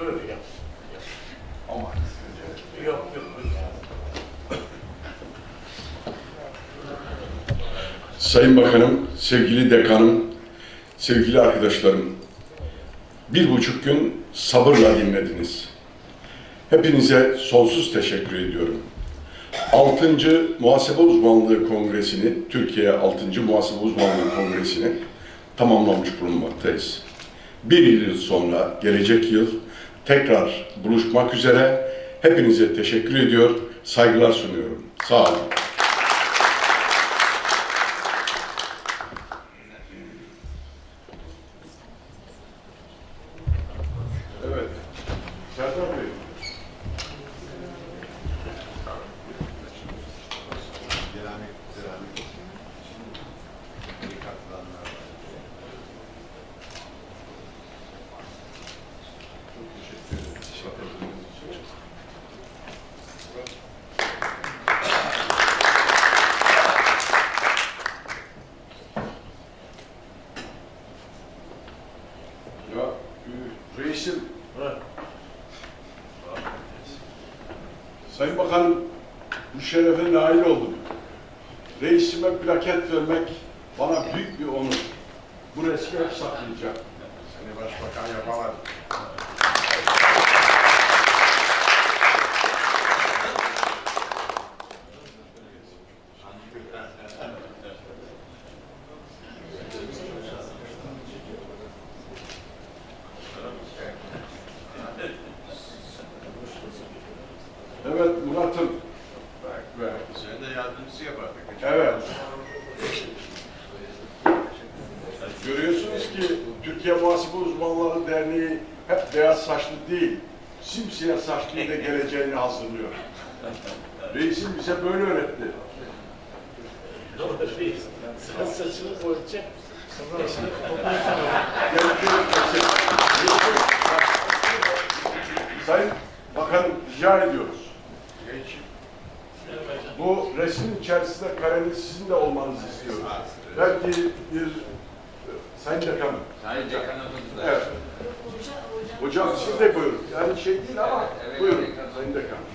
Öyle yap. Ama Yok yok. Sayın Bakanım, sevgili dekanım, sevgili arkadaşlarım, bir buçuk gün sabırla dinlediniz. Hepinize sonsuz teşekkür ediyorum. 6. Muhasebe Uzmanlığı Kongresi'ni, Türkiye 6. Muhasebe Uzmanlığı Kongresi'ni tamamlamış bulunmaktayız. Bir yıl sonra, gelecek yıl tekrar buluşmak üzere hepinize teşekkür ediyor, saygılar sunuyorum. Sağ olun. Evet. Serdar Bey. Ceramik, ceramik. İyi katılanlar var. Çok teşekkür ederim. Teşekkür ederim. Ya e, reisim, Evet. Sayın Bakanım bu şerefe nail oldum. Reisime plaket vermek bana büyük bir onur. Bu resmi hep saklayacağım. Seni başbakan yapamadım. Evet Murat'ım. Bak be. Sen de yardımcısı yapardık. Evet. Görüyorsunuz ki Türkiye Muhasebe Uzmanları Derneği hep beyaz saçlı değil, simsiyah saçlıyla geleceğini hazırlıyor. Reisim bize böyle öğretti. Doğru değil. Sen saçını boyayacak. Kesin. Sayın Bakanım rica ediyoruz. Bu resmin içerisinde karenin sizin de olmanızı istiyoruz. Belki bir Sayın Bakanım. Sayın Dekanımız da. Evet. Hocam siz de buyurun. Yani şey değil ama Evet, buyurun evet. Sayın Bakanım.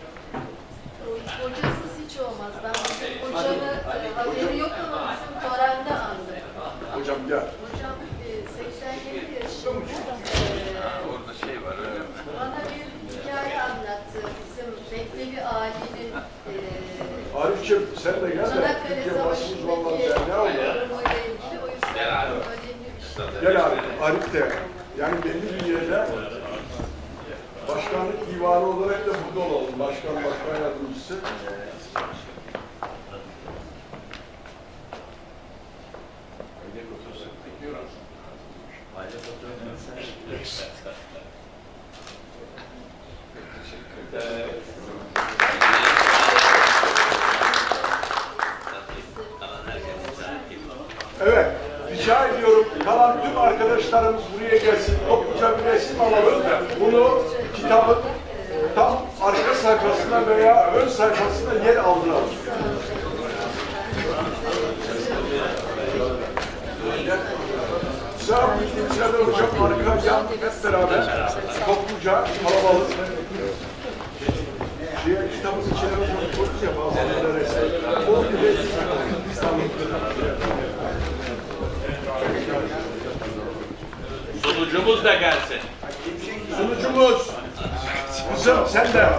Hocasız hiç olmaz. Ben bizim hocanın e, haberi yok ama bizim törende andım. Hocam gel. Hocam e, 87 yaşında e, Orada şey var öyle mi? bana bir hikaye anlattı. Bizim Beklevi Ali'nin e, Arif'ciğim sen de gel de Çanakkale Türkiye Arif de. Yani belli bir yerde başkanlık divanı olarak da burada olalım. Başkan, başkan yardımcısı. Evet, kalan tüm arkadaşlarımız buraya gelsin. Topluca bir resim alalım. Bunu kitabın tam arka sayfasına veya ön sayfasına yer aldıralım. Sağ bildiğim yerden hocam arka yan hep beraber topluca kalabalık. Şeye, kitabın içine koyduk ya bazıları resim. Sunucumuz da gelsin. Sunucumuz. Kızım sen de.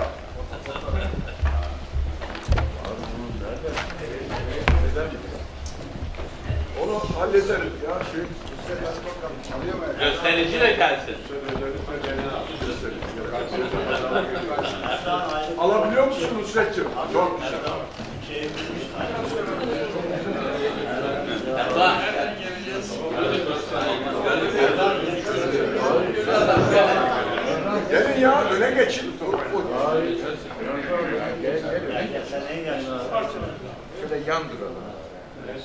Onu hallederiz ya. Şey, Gösterici de gelsin. Alabiliyor musun Nusret'ciğim? Çok güzel. Gelin ya öne geçin. Şöyle yan duralım. Evet,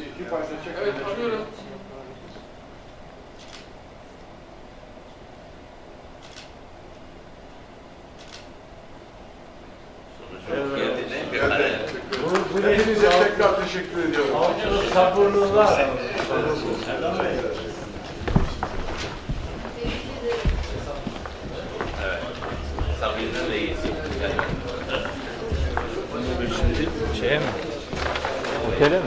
Hepinize tekrar teşekkür ediyorum. sabırlılar. Tebrik Tabii de iyi. Şimdi şeye mi? Otele mi?